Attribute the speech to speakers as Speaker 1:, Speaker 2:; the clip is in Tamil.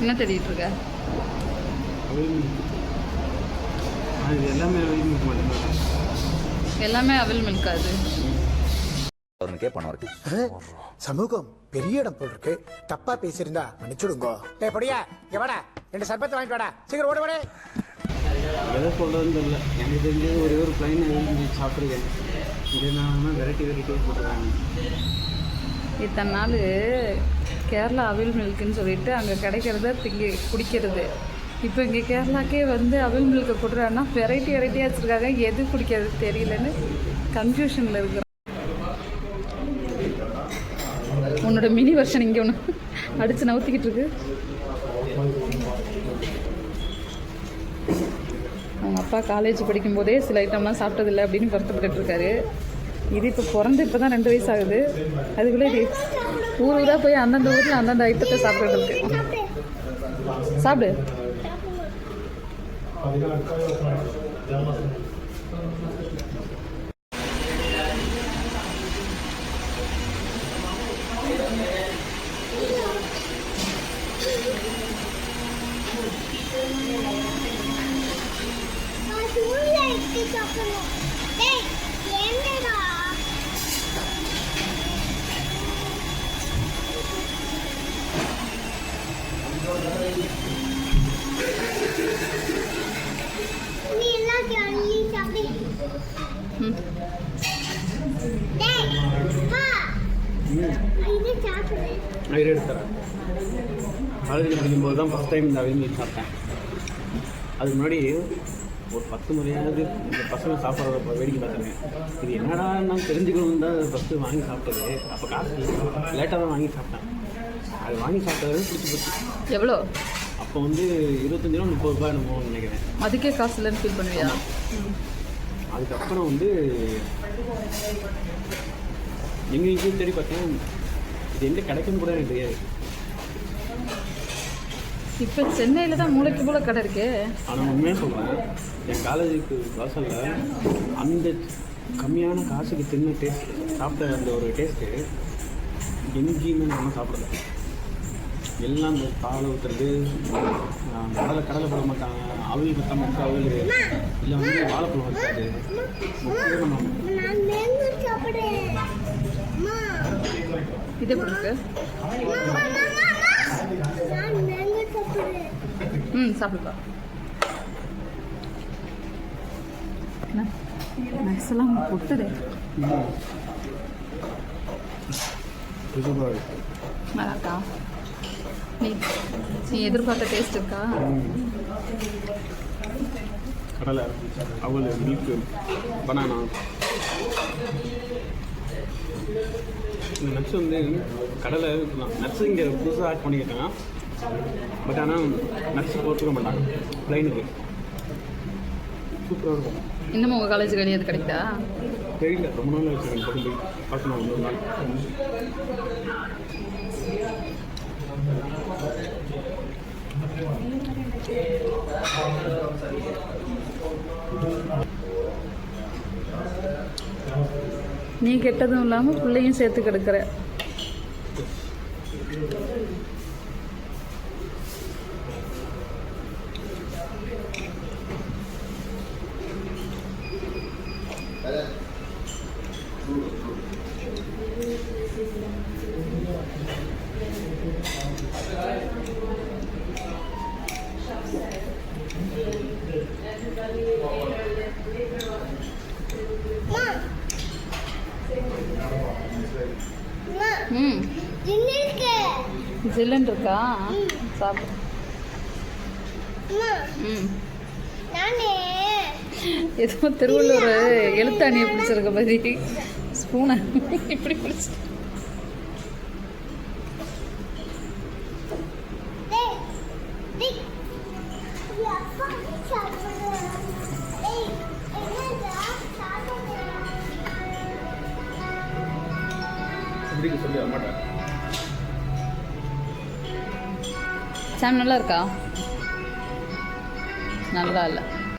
Speaker 1: என்ன தேடிட்டு இருக்க?
Speaker 2: அது எல்லாமே அவில் மில்க்
Speaker 1: எல்லாமே அவல் மில்க் அது?
Speaker 3: அவனுக்கே பணம் இருக்கு.
Speaker 4: சமூகம் பெரிய இடம் போல் இருக்கு. தப்பா பேசியிருந்தா மன்னிச்சுடுங்கோ. டேய் படியா இங்க வாடா. ரெண்டு சர்பத்தை வாங்கிட்டு வாடா. சீக்கிரம் ஓடு ஓடு.
Speaker 2: எதை சொல்கிறதுன்னு தெரியல. எனக்கு தெரிஞ்சது ஒரே ஒரு பிளைன் மில்க் சாப்பிட்ருக்கேன் இது நான் வெரைட்டி வெரைட்டியாக போட்டுருக்காங்க.
Speaker 1: இத்தனை நாள் கேரளா அவில் மில்க்குன்னு சொல்லிட்டு அங்கே கிடைக்கிறத திங்கி குடிக்கிறது. இப்போ இங்கே கேரளாக்கே வந்து அவில் மில்க்கை கொடுறாங்கன்னா வெரைட்டி வெரைட்டியாக வச்சுருக்காங்க. எது குடிக்கிறது தெரியலன்னு கன்ஃபியூஷனில் இருக்கிறோம். உன்னோட மினி வெர்ஷன் இங்கே ஒன்று அடித்து நவுத்திக்கிட்டு இருக்கு. அவங்க அப்பா காலேஜ் படிக்கும்போதே சில ஐட்டம்லாம் சாப்பிட்டதில்லை அப்படின்னு வருத்தப்பட்டுட்டு இருக்காரு. இது இப்போ பிறந்து இப்போ தான் ரெண்டு வயசு ஆகுது. அதுக்குள்ளே இது ஊர் ஊராக போய் அந்தந்த ஊரில் அந்தந்த ஐட்டத்தை சாப்பிட்றதுக்கு. சாப்பிடு. ம்
Speaker 2: இரு எடுத்துறேன் காலேஜில் படிக்கும்போது தான் ஃபஸ்ட் டைம் இந்த அவில் மில்க் சாப்பிட்டேன் அதுக்கு முன்னாடி ஒரு பத்து முறையாவது இந்த பசங்க சாப்பிட்றத வேடிக்கை பார்த்துருக்கேன் இது என்னடா நான் தெரிஞ்சுக்கணும் தான் ஃபஸ்ட்டு வாங்கி சாப்பிட்டது அப்போ காசு லேட்டாக தான் வாங்கி சாப்பிட்டேன் அது வாங்கி சாப்பிட்டது பிடிச்சி போச்சு
Speaker 1: எவ்வளோ?
Speaker 2: அப்போ வந்து இருபத்தஞ்சி ரூபா முப்பது ரூபாய் என்னமோ நினைக்கிறேன்.
Speaker 1: அதுக்கே காசு இல்லைன்னு ஃபீல் பண்ணுவியா
Speaker 2: அதுக்கப்புறம் வந்து எங்கள் வீட்லையும் தேடி பார்த்தேன். இது எங்கே கிடைக்குன்னு கூட எனக்கு தெரியாது.
Speaker 1: இப்போ சென்னையில் தான் மூளைக்கு போல கடை இருக்கே.
Speaker 2: ஆனால் உண்மையாக சொல்கிறேன் என் காலேஜுக்கு வாசலில் அந்த கம்மியான காசுக்கு தின்ன டேஸ்ட் சாப்பிட்ட அந்த ஒரு டேஸ்ட்டு எங்கேயுமே நம்ம சாப்பிடல. எல்லாம் இந்த பால் ஊற்றுறது கடலை கடலை போட மாட்டாங்க அவில் பற்ற மட்டும் அவில் இல்லை வந்து வாழைப்பழம் முக்கியமாக நம்ம
Speaker 1: இது ம் சாப்பிடுப்பா. நக்ஸெல்லாம் கொட்டுது. இருக்கா நீ எதிர்பார்த்த டேஸ்ட் இருக்கா?
Speaker 2: கடலை அவல் மில்க்கு பனானா இந்த நட்ஸ் வந்து கடலை நட்ஸ் இங்கே புதுசாக ஆட் பண்ணிக்கிட்டாங்க பட் ஆனால் நட்ஸ் போட்டுக்க மாட்டாங்க ப்ளைனுக்கு சூப்பராக இருக்கும்.
Speaker 1: இன்னமும் உங்கள் காலேஜ் வெளியே அது கிடைக்குதா?
Speaker 2: தெரியல. ரொம்ப நாள் வச்சுருக்கேன் பார்க்கணும். ஒரு நாள்.
Speaker 1: நீ கெட்டதும் இல்லாமல் பிள்ளையும் சேர்த்து கெடுக்கிற. ம். ஜில்லுன்னு இருக்கா சாப்பிடு. ம். ஏதோ திருவள்ளூர் எழுத்தாணியை பிடிச்சிருக்க மாதிரி. ஸ்பூனை இப்படி பிடிச்சி
Speaker 2: இப்படிக்கு சொல்லி மாட்டேன்
Speaker 1: சாம் நல்லா இருக்கா? நல்லா இல்லை.